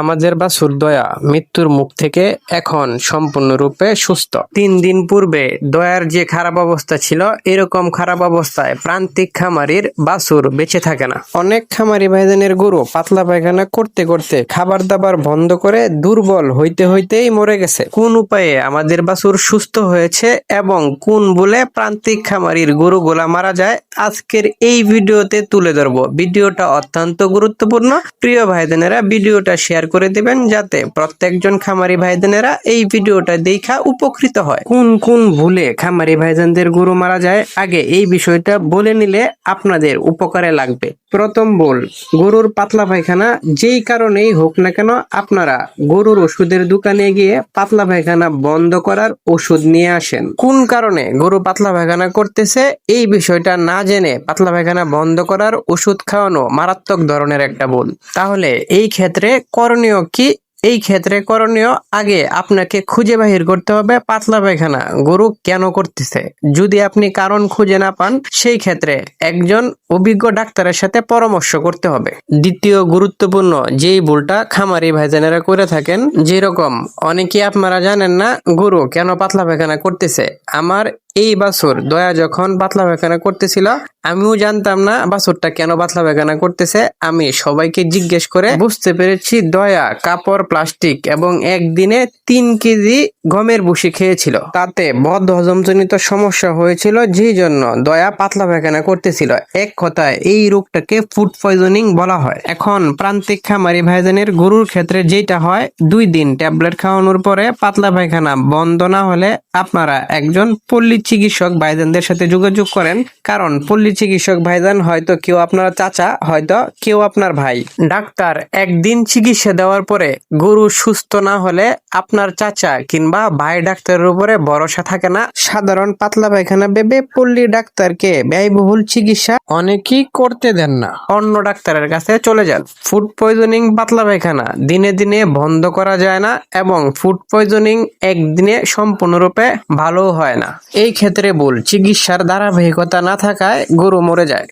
আমাদের বাসুর দয়া মৃত্যুর মুখ থেকে এখন সম্পূর্ণরূপে সুস্থ। তিন দিন পূর্বে দয়ার যে খারাপ অবস্থা ছিল, এরকম খারাপ অবস্থায় প্রান্তিক খামারির বাসুর বেঁচে থাকে না। অনেক খামারি ভাইজানের গরু পাতলা পায়খানা করতে করতে খাবার দাবার বন্ধ করে দুর্বল হইতে হইতেই মরে গেছে। কোন উপায়ে আমাদের বাসুর সুস্থ হয়েছে এবং কোন বলে প্রান্তিক খামারির গরুগুলা মারা যায়, আজকের এই ভিডিওতে তুলে ধরবো। ভিডিওটা অত্যন্ত গুরুত্বপূর্ণ। প্রিয় ভাইদেনেরা ভিডিওটা শেয়ার করে দিবেন যাতে প্রত্যেকজন খামারি ভাইদেনেরা এই ভিডিওটা দেখা উপকৃত হয়। কোন কোন ভুলে খামারি ভাইজানদের গরু মারা যায়, আগে এই বিষয়টা বলে নিলে আপনাদের উপকারে লাগবে। প্রথম বল, গরুর পাতলা পায়খানা যেই কারণেই হোক না কেন, আপনারা গরুর ওষুধের দোকানে গিয়ে পাতলা পায়খানা বন্ধ করার ওষুধ নিয়ে আসেন। কোন কারণে গরু পাতলা পায়খানা করতেছে, এই বিষয়টা না জেনে পাতলা পায়খানা বন্ধ করার ওষুধ খাওয়ানো মারাত্মক ধরনের একটা ভুল। তাহলে এই ক্ষেত্রে করণীয় কি? এই ক্ষেত্রে করণীয়, আগে আপনাকে খুঁজে বাহির করতে হবে পাতলা পায়খানা। গরু কেন করতেছে? যদি আপনি কারণ খুঁজে না পান, সেই ক্ষেত্রে একজন অভিজ্ঞ ডাক্তারের সাথে পরামর্শ করতে হবে। দ্বিতীয় গুরুত্বপূর্ণ, যেই ভুলটা খামারি ভাইজানেরা করে থাকেন, যেরকম অনেকে আপনারা জানেন না, গরু কেন পাতলা পায়খানা করতেছে? আমার এই বাছুর দয়া যখন পাতলা পায়খানা করতেছিল, আমিও জানতাম না বাছুরটা কেন পাতলা পায়খানা করতেছে। আমি সবাইকে জিজ্ঞেস করে বুঝতে পেরেছি দয়া কাপড়, প্লাস্টিক এবং একদিনে তিন কেজি গমের ভুসি খেয়েছিল। তাতে বদ্ধ হজমজনিত সমস্যা হয়েছিল যেই জন্য দয়া পাতলা পায়খানা করতেছিল। এক কথায় এই রোগটাকে ফুড পয়জনিং বলা হয়। এখন প্রান্তিক খামারি ভাইজানের গরুর ক্ষেত্রে যেটা হয়, দুই দিন ট্যাবলেট খাওয়ানোর পরে পাতলা পায়খানা বন্ধ না হলে আপনারা একজন পল্লী চিকিৎসক ভাইজানদের সাথে যোগাযোগ করেন। কারণ পল্লী চিকিৎসক ভাইজান হয়তো কেউ আপনার চাচা, হয়তো কেউ আপনার ভাই। ডাক্তার একদিন চিকিৎসা দেওয়ার পরে গরু সুস্থ না হলে আপনার চাচা কিংবা ভাই ডাক্তারের উপরে ভরসা থাকে না। সাধারণ পাতলা পায়খানা ভেবে পল্লী ডাক্তারকে ব্যয়বহুল চিকিৎসা অনেকেই করতে দেন না। অন্য ডাক্তারের কাছে চলে যান। ফুড পয়জনিং পাতলা পায়খানা দিনে দিনে বন্ধ করা যায় না এবং ফুড পয়জনিং একদিনে সম্পূর্ণরূপে ভালো হয় না। এই ক্ষেত্রে ভুল। চিকিৎসার ধারাবাহিকতা না থাকায় গরু মরে যায়।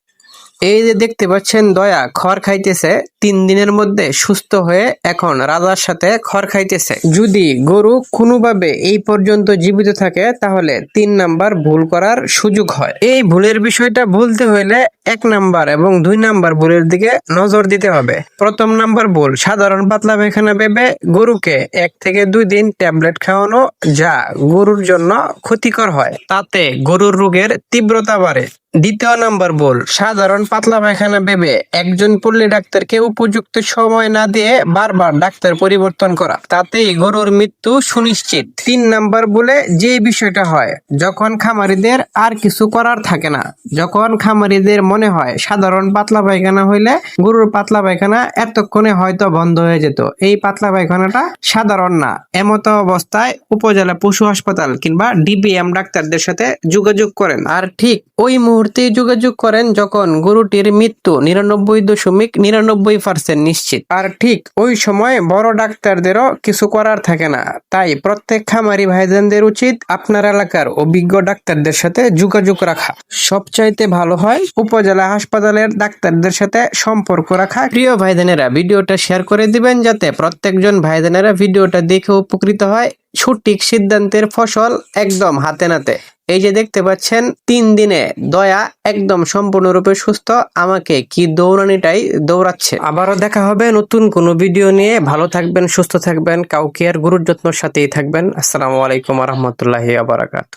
এই যে দেখতে পাচ্ছেন দয়া, খড় খাইতেছে, তিন দিনের মধ্যে সুস্থ হয়ে এখন রাজার সাথে খড় খাইতেছে। যদি গরু কোনোভাবে এই পর্যন্ত জীবিত থাকে, তাহলে তিন নাম্বার ভুল করার সুযোগ হয়। এই ভুলের বিষয়টা ভুলতে হইলে এক নাম্বার এবং দুই নাম্বার ভুলের দিকে নজর দিতে হবে। প্রথম নাম্বার ভুল, সাধারণ পাতলা পায়খানা ভেবে গরুকে এক থেকে দুই দিন ট্যাবলেট খাওয়ানো যা গরুর জন্য ক্ষতিকর হয়। তাতে গরুর রোগের তীব্রতা বাড়ে। দ্বিতীয় নাম্বার বল সাধারণ পাতলা পায়খানা ভেবে একজন পল্লী ডাক্তারকে উপযুক্ত সময় না দিয়ে বারবার ডাক্তার পরিবর্তন করা। তাতেই গরুর মৃত্যু সুনিশ্চিত। তিন নাম্বার বলে যে বিষয়টা হয়, যখন খামারিদের আর কিছু করার থাকে না। যখন খামারিদের মনে হয় সাধারণ পাতলা পায়খানা হইলে গরুর পাতলা পায়খানা এতক্ষণে হয়তো বন্ধ হয়ে যেত। এই পাতলা পায়খানাটা সাধারণ না। এমতো অবস্থায় উপজেলা পশু হাসপাতাল কিংবা ডিবিএম ডাক্তারদের সাথে যোগাযোগ করেন। আর ঠিক ওই মুহূর্তে যোগাযোগ করেন যখন গরুটির মৃত্যু নিরানব্বই দশমিক নিরানব্বই পার্সেন্ট নিশ্চিত। আর ঠিক ওই সময় বড় ডাক্তারদেরও কিছু করার থাকে না। তাই প্রত্যেক খামারি ভাইজানদের উচিত আপনার এলাকার অভিজ্ঞ ডাক্তারদের সাথে যোগাযোগ রাখা। সবচাইতে ভালো হয় উপজেলা হাসপাতালের ডাক্তারদের সাথে সম্পর্ক রাখা। প্রিয় ভাইজানেরা, ভিডিওটা শেয়ার করে দিবেন যাতে প্রত্যেকজন ভাইজানেরা ভিডিওটা দেখে উপকৃত হয় সঠিক সিদ্ধান্তের ফসল একদম হাতে নাতে। এই যে দেখতে পাচ্ছেন, তিন দিনে দয়া একদম সম্পূর্ণরূপে সুস্থ, আমাকে কি দৌড়ানিটাই দৌড়াচ্ছে। আবারও দেখা হবে নতুন কোনো ভিডিও নিয়ে। ভালো থাকবেন, সুস্থ থাকবেন, কাউকে আর গুরুর যত্নর সাথেই থাকবেন। আসসালামু আলাইকুম রহমতুল্লাহ আবরাকাত